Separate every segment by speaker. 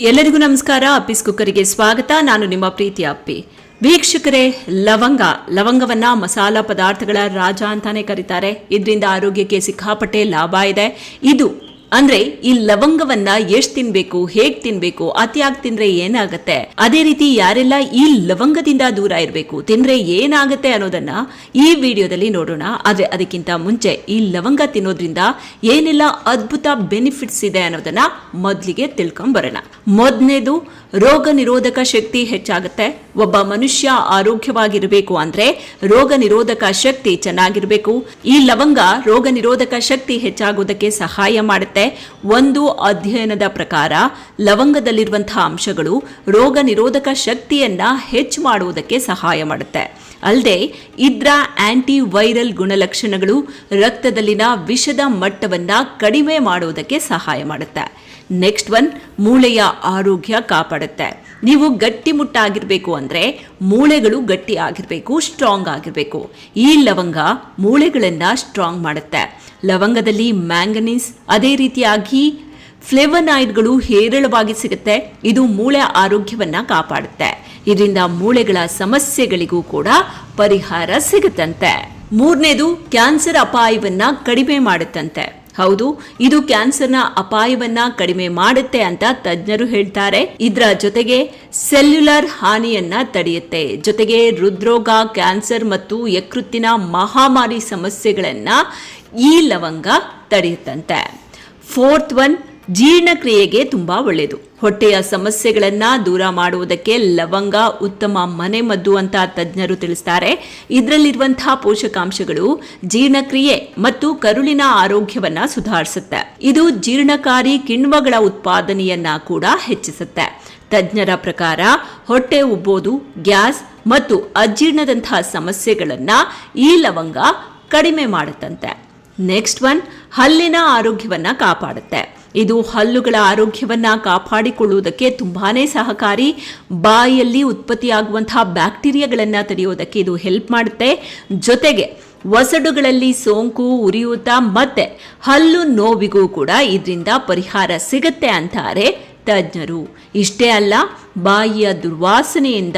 Speaker 1: ಎಲ್ಲರಿಗೂ ನಮಸ್ಕಾರ. ಅಪ್ಪಿಸ್ ಕುಕ್ಕರಿಗೆ ಸ್ವಾಗತ. ನಾನು ನಿಮ್ಮ ಪ್ರೀತಿ ಅಪ್ಪಿ. ವೀಕ್ಷಕರೇ, ಲವಂಗ. ಲವಂಗವನ್ನ ಮಸಾಲ ಪದಾರ್ಥಗಳ ರಾಜ ಅಂತಾನೆ ಕರೀತಾರೆ. ಇದರಿಂದ ಆರೋಗ್ಯಕ್ಕೆ ಸಿಕ್ಕಾಪಟ್ಟೆ ಲಾಭ ಇದೆ. ಇದು ಅಂದ್ರೆ ಈ ಲವಂಗವನ್ನ ಎಷ್ಟ್ ತಿನ್ಬೇಕು, ಹೇಗ್ ತಿನ್ಬೇಕು ಅತಿಯಾಗಿ ತಿಂದ್ರೆ ಏನಾಗತ್ತೆ? ಅದೇ ರೀತಿ ಯಾರೆಲ್ಲ ಈ ಲವಂಗದಿಂದ ದೂರ ಇರಬೇಕು, ತಿಂದ್ರೆ ಏನಾಗತ್ತೆ ಅನ್ನೋದನ್ನ ಈ ವಿಡಿಯೋದಲ್ಲಿ ನೋಡೋಣ. ಆದ್ರೆ ಅದಕ್ಕಿಂತ ಮುಂಚೆ ಈ ಲವಂಗ ತಿನ್ನೋದ್ರಿಂದ ಏನೆಲ್ಲ ಅದ್ಭುತ ಬೆನಿಫಿಟ್ಸ್ ಇದೆ ಅನ್ನೋದನ್ನ ಮೊದ್ಲಿಗೆ ತಿಳ್ಕೊಂಡ್ ಬರೋಣ ಮೊದಲನೇದು ರೋಗ ನಿರೋಧಕ ಶಕ್ತಿ ಹೆಚ್ಚಾಗುತ್ತೆ ಒಬ್ಬ ಮನುಷ್ಯ ಆರೋಗ್ಯವಾಗಿರಬೇಕು ಅಂದ್ರೆ ರೋಗ ನಿರೋಧಕ ಶಕ್ತಿ ಚೆನ್ನಾಗಿರಬೇಕು. ಈ ಲವಂಗ ರೋಗ ನಿರೋಧಕ ಶಕ್ತಿ ಹೆಚ್ಚಾಗುವುದಕ್ಕೆ ಸಹಾಯ ಮಾಡುತ್ತೆ. ಒಂದು ಅಧ್ಯಯನದ ಪ್ರಕಾರ ಲವಂಗದಲ್ಲಿರುವಂತಹ ಅಂಶಗಳು ರೋಗ ನಿರೋಧಕ ಶಕ್ತಿಯನ್ನ ಹೆಚ್ಚು ಮಾಡುವುದಕ್ಕೆ ಸಹಾಯ ಮಾಡುತ್ತೆ. ಅಲ್ಲದೆ ಇದ್ರ ಆಂಟಿ ಗುಣಲಕ್ಷಣಗಳು ರಕ್ತದಲ್ಲಿನ ವಿಷದ ಮಟ್ಟವನ್ನ ಕಡಿಮೆ ಮಾಡುವುದಕ್ಕೆ ಸಹಾಯ ಮಾಡುತ್ತೆ. ನೆಕ್ಸ್ಟ್ ಒನ್, ಮೂಳೆಯ ಆರೋಗ್ಯ ಕಾಪಾಡುತ್ತೆ. ನೀವು ಗಟ್ಟಿಮುಟ್ಟಾಗಿರಬೇಕು ಅಂದ್ರೆ ಮೂಳೆಗಳು ಗಟ್ಟಿ ಆಗಿರ್ಬೇಕು, ಸ್ಟ್ರಾಂಗ್ ಆಗಿರ್ಬೇಕು. ಈ ಲವಂಗ ಮೂಳೆಗಳನ್ನ ಸ್ಟ್ರಾಂಗ್ ಮಾಡುತ್ತೆ. ಲವಂಗದಲ್ಲಿ ಮ್ಯಾಂಗನೀಸ್, ಅದೇ ರೀತಿಯಾಗಿ ಫ್ಲೆವನಾಯ್ಡ್ಗಳು ಹೇರಳವಾಗಿ ಸಿಗುತ್ತೆ. ಇದು ಮೂಳೆ ಆರೋಗ್ಯವನ್ನ ಕಾಪಾಡುತ್ತೆ. ಇದರಿಂದ ಮೂಳೆಗಳ ಸಮಸ್ಯೆಗಳಿಗೂ ಕೂಡ ಪರಿಹಾರ ಸಿಗುತ್ತಂತೆ. ಮೂರನೇದು ಕ್ಯಾನ್ಸರ್ ಅಪಾಯವನ್ನ ಕಡಿಮೆ ಮಾಡುತ್ತಂತೆ. ಹೌದು, ಇದು ಕ್ಯಾನ್ಸರ್ನ ಅಪಾಯವನ್ನ ಕಡಿಮೆ ಮಾಡುತ್ತೆ ಅಂತ ತಜ್ಞರು ಹೇಳ್ತಾರೆ. ಇದರ ಜೊತೆಗೆ ಸೆಲ್ಯುಲರ್ ಹಾನಿಯನ್ನ ತಡೆಯುತ್ತೆ. ಜೊತೆಗೆ ಹೃದ್ರೋಗ, ಕ್ಯಾನ್ಸರ್ ಮತ್ತು ಯಕೃತ್ತಿನ ಮಹಾಮಾರಿ ಸಮಸ್ಯೆಗಳನ್ನ ಈ ಲವಂಗ ತಡೆಯುತ್ತಂತೆ. ಫೋರ್ತ್ ಒನ್ ಜೀರ್ಣಕ್ರಿಯೆಗೆ ತುಂಬಾ ಒಳ್ಳೆಯದು. ಹೊಟ್ಟೆಯ ಸಮಸ್ಯೆಗಳನ್ನ ದೂರ ಮಾಡುವುದಕ್ಕೆ ಲವಂಗ ಉತ್ತಮ ಮನೆಮದ್ದು ಅಂತ ತಜ್ಞರು ತಿಳಿಸ್ತಾರೆ. ಇದರಲ್ಲಿರುವಂತಹ ಪೋಷಕಾಂಶಗಳು ಜೀರ್ಣಕ್ರಿಯೆ ಮತ್ತು ಕರುಳಿನ ಆರೋಗ್ಯವನ್ನ ಸುಧಾರಿಸುತ್ತೆ. ಇದು ಜೀರ್ಣಕಾರಿ ಕಿಣ್ವಗಳ ಉತ್ಪಾದನೆಯನ್ನ ಕೂಡ ಹೆಚ್ಚಿಸುತ್ತೆ. ತಜ್ಞರ ಪ್ರಕಾರ ಹೊಟ್ಟೆ ಉಬ್ಬೋದು, ಗ್ಯಾಸ್ ಮತ್ತು ಅಜೀರ್ಣದಂತಹ ಸಮಸ್ಯೆಗಳನ್ನ ಈ ಲವಂಗ ಕಡಿಮೆ ಮಾಡುತ್ತಂತೆ. ನೆಕ್ಸ್ಟ್ ಒನ್ ಹಲ್ಲಿನ ಆರೋಗ್ಯವನ್ನ ಕಾಪಾಡುತ್ತೆ. ಇದು ಹಲ್ಲುಗಳ ಆರೋಗ್ಯವನ್ನ ಕಾಪಾಡಿಕೊಳ್ಳುವುದಕ್ಕೆ ತುಂಬಾನೇ ಸಹಕಾರಿ. ಬಾಯಲ್ಲಿ ಉತ್ಪತ್ತಿಯಾಗುವಂತಹ ಬ್ಯಾಕ್ಟೀರಿಯಾಗಳನ್ನ ತಡೆಯೋದಕ್ಕೆ ಇದು ಹೆಲ್ಪ್ ಮಾಡುತ್ತೆ. ಜೊತೆಗೆ ಒಸಡುಗಳಲ್ಲಿ ಸೋಂಕು ಉರಿಯೂತ ಮತ್ತೆ ಹಲ್ಲು ನೋವಿಗೂ ಕೂಡ ಇದರಿಂದ ಪರಿಹಾರ ಸಿಗುತ್ತೆ ಅಂತಾರೆ ತಜ್ಞರು. ಇಷ್ಟೇ ಅಲ್ಲ, ಬಾಯಿಯ ದುರ್ವಾಸನೆಯಿಂದ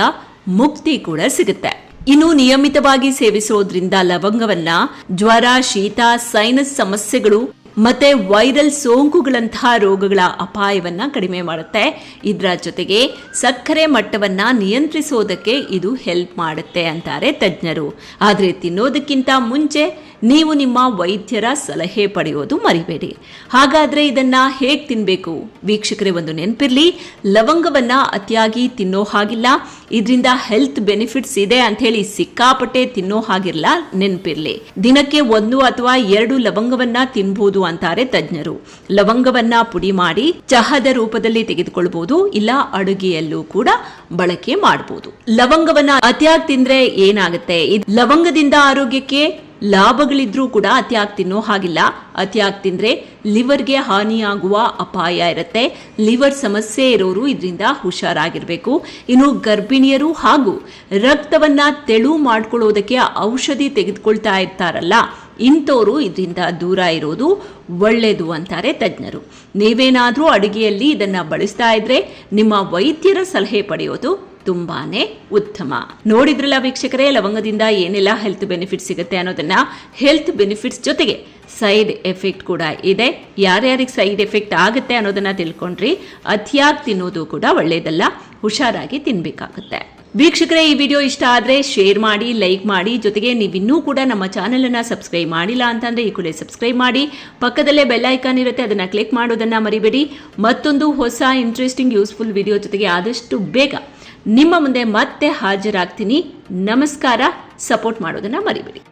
Speaker 1: ಮುಕ್ತಿ ಕೂಡ ಸಿಗುತ್ತೆ. ಇನ್ನು ನಿಯಮಿತವಾಗಿ ಸೇವಿಸೋದ್ರಿಂದ ಲವಂಗವನ್ನ, ಜ್ವರ, ಶೀತ, ಸೈನಸ್ ಸಮಸ್ಯೆಗಳು ಮತ್ತೆ ವೈರಲ್ ಸೋಂಕುಗಳಂತಹ ರೋಗಗಳ ಅಪಾಯವನ್ನ ಕಡಿಮೆ ಮಾಡುತ್ತೆ. ಇದರ ಜೊತೆಗೆ ಸಕ್ಕರೆ ಮಟ್ಟವನ್ನ ನಿಯಂತ್ರಿಸೋದಕ್ಕೆ ಇದು ಹೆಲ್ಪ್ ಮಾಡುತ್ತೆ ಅಂತಾರೆ ತಜ್ಞರು. ಆದರೆ ತಿನ್ನೋದಕ್ಕಿಂತ ಮುಂಚೆ ನೀವು ನಿಮ್ಮ ವೈದ್ಯರ ಸಲಹೆ ಪಡೆಯೋದು ಮರಿಬೇಡಿ. ಹಾಗಾದ್ರೆ ಇದನ್ನ ಹೇಗೆ ತಿನ್ಬೇಕು? ವೀಕ್ಷಕರೇ, ಒಂದು ನೆನಪಿರ್ಲಿ. ಲವಂಗವನ್ನ ಅತಿಯಾಗಿ ತಿನ್ನೋ ಹಾಗಿಲ್ಲ. ಇದರಿಂದ ಹೆಲ್ತ್ ಬೆನಿಫಿಟ್ಸ್ ಇದೆ ಅಂತ ಹೇಳಿ ಸಿಕ್ಕಾಪಟ್ಟೆ ತಿನ್ನೋ ಹಾಗಿಲ್ಲ ನೆನಪಿರ್ಲಿ. ದಿನಕ್ಕೆ ಒಂದು ಅಥವಾ ಎರಡು ಲವಂಗವನ್ನ ತಿನ್ಬಹುದು ಅಂತಾರೆ ತಜ್ಞರು. ಲವಂಗವನ್ನ ಪುಡಿ ಮಾಡಿ ಚಹದ ರೂಪದಲ್ಲಿ ತೆಗೆದುಕೊಳ್ಬಹುದು ಇಲ್ಲ ಅಡುಗೆಯಲ್ಲೂ ಕೂಡ ಬಳಕೆ ಮಾಡಬಹುದು ಲವಂಗವನ್ನ ಅತಿಯಾಗಿ ತಿಂದ್ರೆ ಏನಾಗುತ್ತೆ? ಲವಂಗದಿಂದ ಆರೋಗ್ಯಕ್ಕೆ ಲಾಭಗಳಿದ್ರೂ ಕೂಡ ಅತಿಯಾಗಿ ತಿನ್ನೋ ಹಾಗಿಲ್ಲ. ಅತಿಯಾಗಿ ತಿಂದ್ರೆ ಲಿವರ್ಗೆ ಹಾನಿಯಾಗುವ ಅಪಾಯ ಇರುತ್ತೆ. ಲಿವರ್ ಸಮಸ್ಯೆ ಇರೋರು ಇದರಿಂದ ಹುಷಾರಾಗಿರಬೇಕು. ಇನ್ನು ಗರ್ಭಿಣಿಯರು ಹಾಗೂ ರಕ್ತವನ್ನ ತೆಳು ಮಾಡ್ಕೊಳ್ಳೋದಕ್ಕೆ ಔಷಧಿ ತೆಗೆದುಕೊಳ್ತಾ ಇರ್ತಾರಲ್ಲ ಇಂಥವರು ಇದರಿಂದ ದೂರ ಇರೋದು ಒಳ್ಳೆಯದು ಅಂತಾರೆ ತಜ್ಞರು. ನೀವೇನಾದರೂ ಅಡುಗೆಯಲ್ಲಿ ಇದನ್ನು ಬಳಸ್ತಾ ಇದ್ರೆ ನಿಮ್ಮ ವೈದ್ಯರ ಸಲಹೆ ಪಡೆಯೋದು ತುಂಬಾನೇ ಉತ್ತಮ. ನೋಡಿದ್ರಲ್ಲ ವೀಕ್ಷಕರೇ, ಲವಂಗದಿಂದ ಏನೆಲ್ಲ ಹೆಲ್ತ್ ಬೆನಿಫಿಟ್ ಸಿಗುತ್ತೆ ಅನ್ನೋದನ್ನ? ಹೆಲ್ತ್ ಬೆನಿಫಿಟ್ಸ್ ಜೊತೆಗೆ ಸೈಡ್ ಎಫೆಕ್ಟ್ ಕೂಡ ಇದೆ. ಯಾರ್ಯಾರಿಗೆ ಸೈಡ್ ಎಫೆಕ್ಟ್ ಆಗುತ್ತೆ ಅನ್ನೋದನ್ನ ತಿಳ್ಕೊಂಡ್ರಿ. ಅತಿಯಾಗಿ ತಿನ್ನೋದು ಕೂಡ ಒಳ್ಳೆಯದಲ್ಲ ಹುಷಾರಾಗಿ ತಿನ್ಬೇಕಾಗುತ್ತೆ. ವೀಕ್ಷಕರೇ, ಈ ವಿಡಿಯೋ ಇಷ್ಟ ಆದ್ರೆ ಶೇರ್ ಮಾಡಿ ಲೈಕ್ ಮಾಡಿ. ಜೊತೆಗೆ ನೀವಿನ್ನೂ ಕೂಡ ನಮ್ಮ ಚಾನೆಲ್ ಅನ್ನ ಸಬ್ಸ್ಕ್ರೈಬ್ ಮಾಡಿಲ್ಲ ಅಂತಂದರೆ ಈ ಕೂಡಲೇ ಸಬ್ಸ್ಕ್ರೈಬ್ ಮಾಡಿ. ಪಕ್ಕದಲ್ಲೇ ಬೆಲ್ ಐಕಾನ್ ಇರುತ್ತೆ, ಅದನ್ನ ಕ್ಲಿಕ್ ಮಾಡೋದನ್ನ ಮರಿಬೇಡಿ. ಮತ್ತೊಂದು ಹೊಸ ಇಂಟ್ರೆಸ್ಟಿಂಗ್ ಯೂಸ್ಫುಲ್ ವಿಡಿಯೋ ಜೊತೆಗೆ ಆದಷ್ಟು ಬೇಗ ನಿಮ್ಮ ಮುಂದೆ ಮತ್ತೆ ಹಾಜರಾಗ್ತೀನಿ. ನಮಸ್ಕಾರ. ಸಪೋರ್ಟ್ ಮಾಡೋದನ್ನ ಮರಿಬೇಡಿ.